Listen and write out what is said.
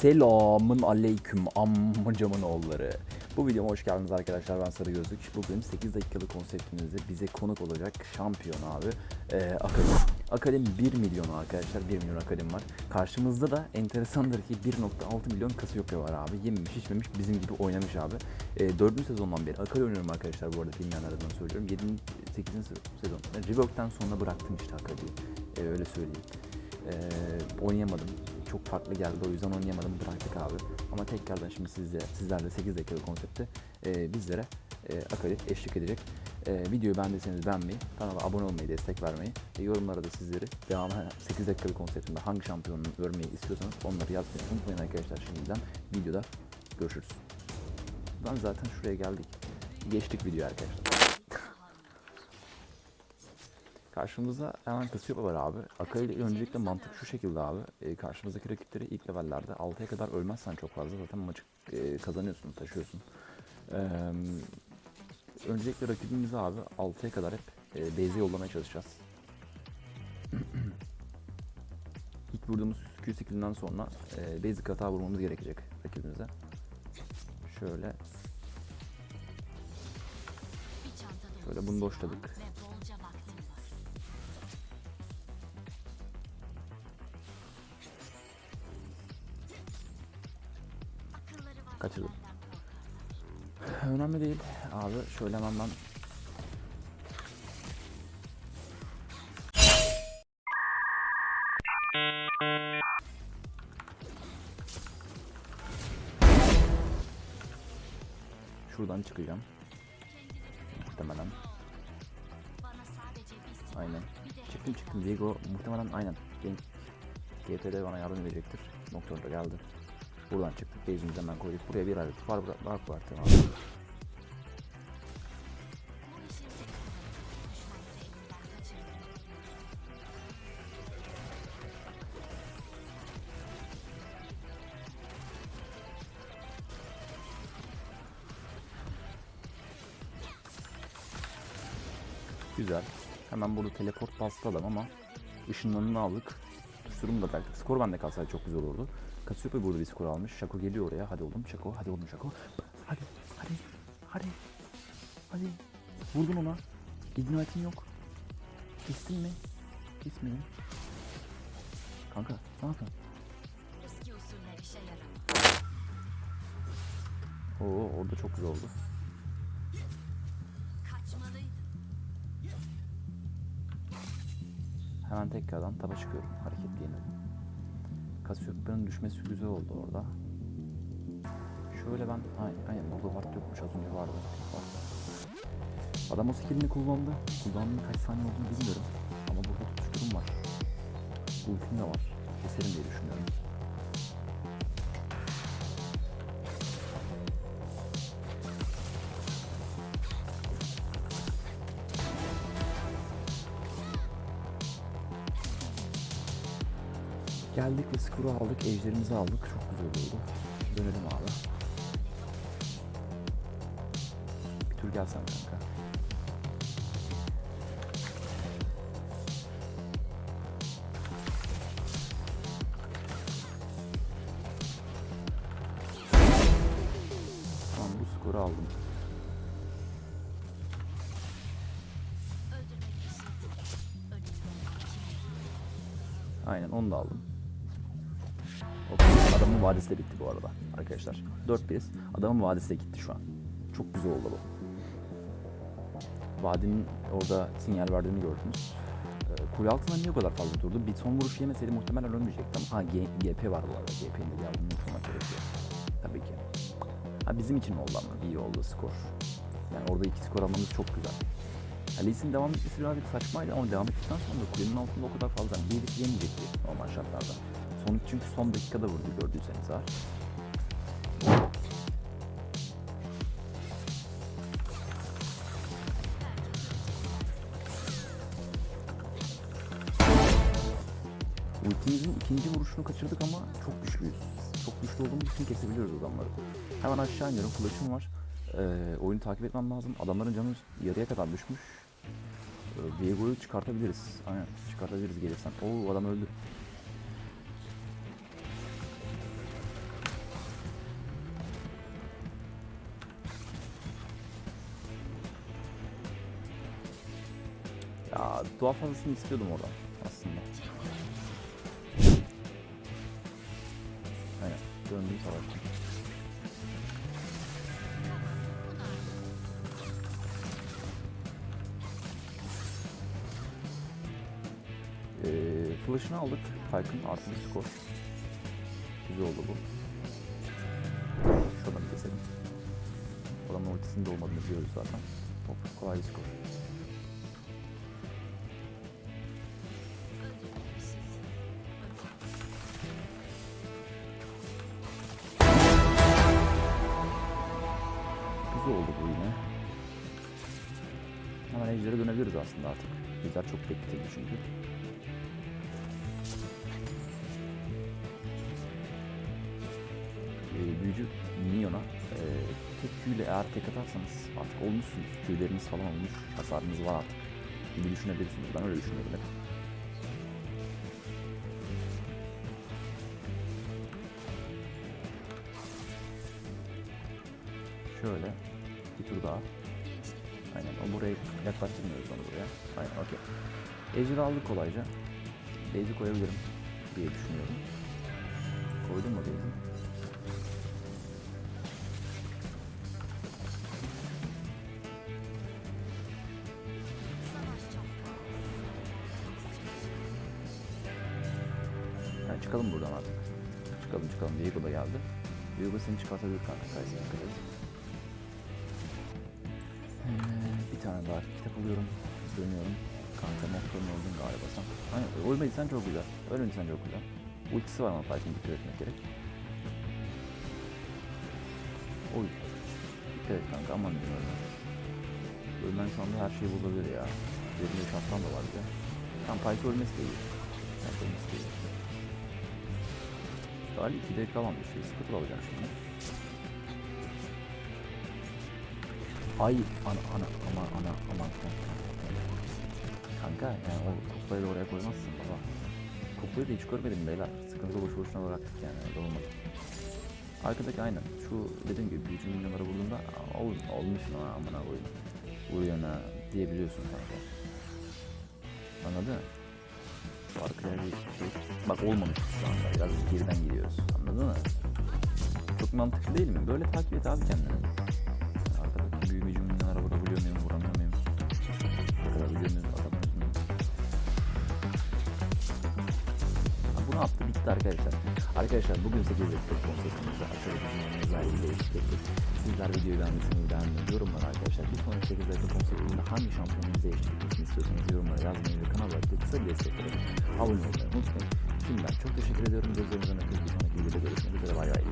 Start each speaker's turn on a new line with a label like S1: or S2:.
S1: Selamın aleyküm amcamın oğulları. Bu videoma hoş geldiniz arkadaşlar ben Sarı Gözlük. Bugün 8 dakikalık konseptimizde bize konuk olacak şampiyon abi ee, Akalim. Akalim 1 milyon arkadaşlar 1 milyon Akalim var. Karşımızda da enteresandır ki 1.6 milyon Cassiopeia var abi. Yememiş içmemiş bizim gibi oynamış abi. Ee, 4. sezondan beri Akali oynuyorum arkadaşlar bu arada bilmeyenler adına söylüyorum. 7. 8. sezon. Rework'ten sonra bıraktım işte Akali'yi. Ee, öyle söyleyeyim. Ee, oynayamadım. Çok farklı geldi o yüzden oynayamadım bıraktık abi. Ama tekrardan şimdi sizle, sizlerle 8 dakikalık konsepte e, bizlere e, Akali eşlik edecek. E, videoyu beğendiyseniz beğenmeyi, kanala abone olmayı, destek vermeyi ve yorumlara da sizleri devam 8 dakikalık konseptinde hangi şampiyonu görmeyi istiyorsanız onları yazmayı unutmayın arkadaşlar şimdiden. Videoda görüşürüz. Ben zaten şuraya geldik. Geçtik video arkadaşlar. Karşımızda hemen var abi. Akali ile öncelikle mantık şu şekilde abi. E, karşımızdaki rakipleri ilk levellerde 6'ya kadar ölmezsen çok fazla zaten maçı e, kazanıyorsun, taşıyorsun. E, öncelikle rakibimizi abi 6'ya kadar hep e, base'e yollamaya çalışacağız. ilk vurduğumuz Q skill'inden sonra e, basic hata vurmamız gerekecek rakibimize. Şöyle
S2: Şöyle bunu doşladık.
S1: Kaçırdım. Önemli değil abi. Şöyle hemen ben Şuradan çıkacağım. Muhtemelen. Aynen. Çıktım çıktım. Diego muhtemelen aynen. Genk GT'de bana yardım edecektir. Noktada geldi. Buradan çıktık. Base'imizi hemen koyduk. Buraya bir adet var var var tamam. Güzel. Hemen burada teleport bastı ama ışınlanını aldık. Tuşturumu da bıraktık. Skor bende kalsaydı çok güzel olurdu. Cassiopeia burada bir skor almış. Şako geliyor oraya. Hadi oğlum Şako. Hadi oğlum Şako. Hadi. Hadi. Hadi. Hadi. Vurdun ona. İdniyetin yok. Kestin mi? Kesmedin. Kanka ne yapıyorsun? Oo orada çok güzel oldu. Hemen tekrardan taba çıkıyorum hareketleyeyim. Kasiopya'nın düşmesi güzel oldu orada. Şöyle ben aynen, aynen burada ward yokmuş az önce vardı. Adam o skillini kullandı. Kullanımının kaç saniye olduğunu bilmiyorum. Ama burada tutuşturum var. Ultim de var. Keserim diye düşünüyorum. Geldik ve skoru aldık, ejderimizi aldık. Çok güzel oldu. Dönelim abi. Bir tur gelsen kanka. Tamam bu skoru aldım. Aynen onu da aldım. Adamın vadisi de bitti bu arada arkadaşlar. 4 biriz. Adamın vadisi de gitti şu an. Çok güzel oldu bu. Vadinin orada sinyal verdiğini gördünüz. Ee, kule altından niye o kadar fazla durdu? Bir son vuruş yemeseydi muhtemelen ölmeyecekti ama ha G- GP var bu arada. GP'nin de yardımını unutmamak gerekiyor. Tabii ki. Ha bizim için oldu ama iyi oldu skor. Yani orada iki skor almamız çok güzel. Alice'in devam etmesi birazcık saçmaydı ama devam ettikten sonra kulenin altında o kadar fazla yani bir yemeyecekti normal şartlarda. Sonuç çünkü son dakikada vurdu gördüyseniz var. Ultimizin ikinci vuruşunu kaçırdık ama çok güçlüyüz. Çok güçlü olduğumuz için kesebiliyoruz adamları. Hemen aşağı iniyorum. Flash'ım var. Ee, oyunu takip etmem lazım. Adamların canı yarıya kadar düşmüş. Ee, Diego'yu çıkartabiliriz. Aynen çıkartabiliriz gelirsen. Oo adam öldü. Daha fazlasını istiyordum oradan aslında. Aynen döndüm savaştım. Ee, flash'ını aldık. Pyke'ın artı bir skor. Güzel oldu bu. Şuradan keselim. Adamın ultisinde olmadığını biliyoruz zaten. Hop kolay bir skor. Güzel oldu bu yine. Hemen ejder'e dönebiliriz aslında artık. Ejder çok bekletildi çünkü. Ee, büyücü Minyon'a e, tek Q'yle eğer tek atarsanız artık olmuşsunuz. Q'leriniz falan olmuş. Hasarınız var artık. Gibi düşünebilirsiniz. Ben öyle düşünüyorum hep. Şöyle bir tur daha. Aynen o buraya yaklaştırmıyoruz onu buraya. Aynen okey. Ejder'i aldık kolayca. Base'i koyabilirim diye düşünüyorum. Koydun mu
S2: çok
S1: Yani çıkalım buradan artık. Çıkalım çıkalım. Viego da geldi. Viego seni çıkartabilir kanka. Kayseri kadar. Tane daha kitap alıyorum. Dönüyorum. Kanka noktanın oldun galiba sen. Aynen ölmediysen çok güzel. Ölmediysen çok güzel. Ultisi var ama Pyke'ın dikkat etmek gerek. Oy. Dikkat et kanka aman diyeyim ölme. Ölmen şu anda her şeyi bulabilir ya. Yerinde şarttan da var bir de. Tam Pyke ölmesi de iyi. Pyke ölmesi de iyi. Ali 2 dakika alan bir şey. Scuttle alacağım şimdi. Ay ana ana ama ana aman kanka. Kanka yani o kuklayı da oraya koymazsın baba. Kuklayı da hiç görmedim beyler. Sıkıntı boş boşuna bıraktık yani öyle olmadı. Arkadaki aynen şu dediğim gibi büyücü milyonlara vurduğunda ol, olmuşsun ona amına koyayım. Vuruyorsun ha diyebiliyorsun kanka. Anladın mı? Arkaya bir şey. Bak olmamış şu anda. Biraz geriden gidiyoruz. Anladın mı? Çok mantıklı değil mi? Böyle takip et abi kendini. Vurabiliyor muyum, vuramıyor muyum? Vurabiliyor muyum, atamıyor muyum? Ha, bunu attı bitti arkadaşlar. Arkadaşlar bugün 8 dakika konseptimizde açılışımızın özelliğiyle işledik. Sizler videoyu beğendiyseniz beğenmeyi, yorumlar arkadaşlar. Bir sonraki 8 dakika konseptimizde hangi şampiyonumuzu eşliklemesini istiyorsanız yorumlara yazmayı ve kanala da kısa bir destek verin. Abone olmayı unutmayın. Şimdiden çok teşekkür ediyorum. Gözlerinizden öpüyorum. Bir sonraki videoda görüşmek üzere. Bay bay.